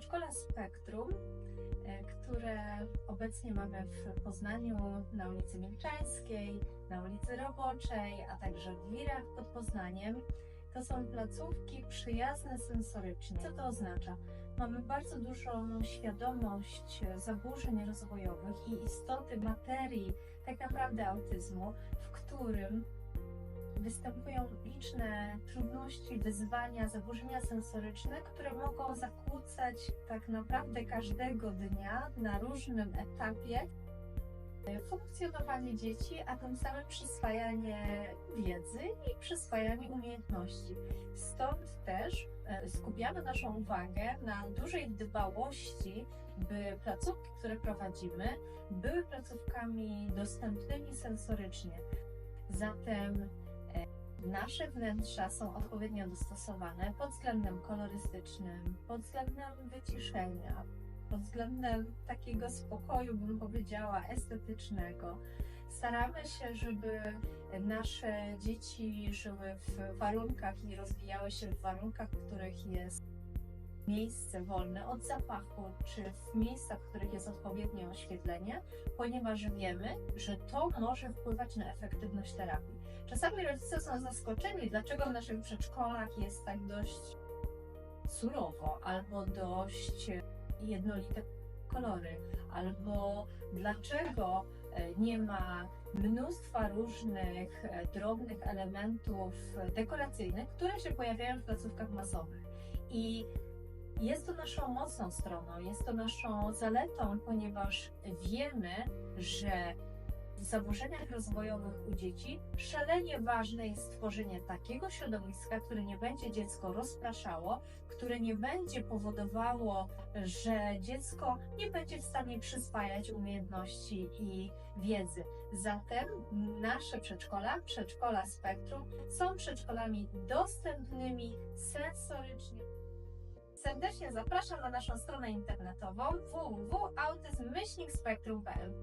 Przedszkola Spektrum, e, które obecnie mamy w Poznaniu na ulicy Milczańskiej, na ulicy Roboczej, a także w Wirach pod Poznaniem, to są placówki przyjazne sensorycznie. Co to oznacza? Mamy bardzo dużą świadomość zaburzeń rozwojowych i istoty materii, tak naprawdę autyzmu, w którym występują liczne trudności, wyzwania, zaburzenia sensoryczne, które mogą zakłócać tak naprawdę każdego dnia na różnym etapie funkcjonowanie dzieci, a tym samym przyswajanie wiedzy i przyswajanie umiejętności. Stąd też e, skupiamy naszą uwagę na dużej dbałości, by placówki, które prowadzimy, były placówkami dostępnymi sensorycznie. Zatem nasze wnętrza są odpowiednio dostosowane pod względem kolorystycznym, pod względem wyciszenia, pod względem takiego spokoju, bym powiedziała, estetycznego. Staramy się, żeby nasze dzieci żyły w warunkach i rozwijały się w warunkach, w których jest miejsce wolne od zapachu, czy w miejscach, w których jest odpowiednie oświetlenie, ponieważ wiemy, że to może wpływać na efektywność terapii. Czasami rodzice są zaskoczeni, dlaczego w naszych przedszkolach jest tak dość surowo albo dość jednolite kolory, albo dlaczego e, nie ma mnóstwa różnych e, drobnych elementów dekoracyjnych, które się pojawiają w placówkach masowych. I jest to naszą mocną stroną, jest to naszą zaletą, ponieważ wiemy, że w zaburzeniach rozwojowych u dzieci szalenie ważne jest stworzenie takiego środowiska, które nie będzie dziecko rozpraszało, które nie będzie powodowało, że dziecko nie będzie w stanie przyswajać umiejętności i wiedzy. Zatem nasze przedszkola, przedszkola Spektrum, są przedszkolami dostępnymi sensorycznie. Serdecznie zapraszam na naszą stronę internetową www.autyzm-spektrum.pl